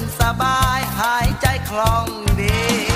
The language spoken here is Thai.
นสบายหายใจคล่องดี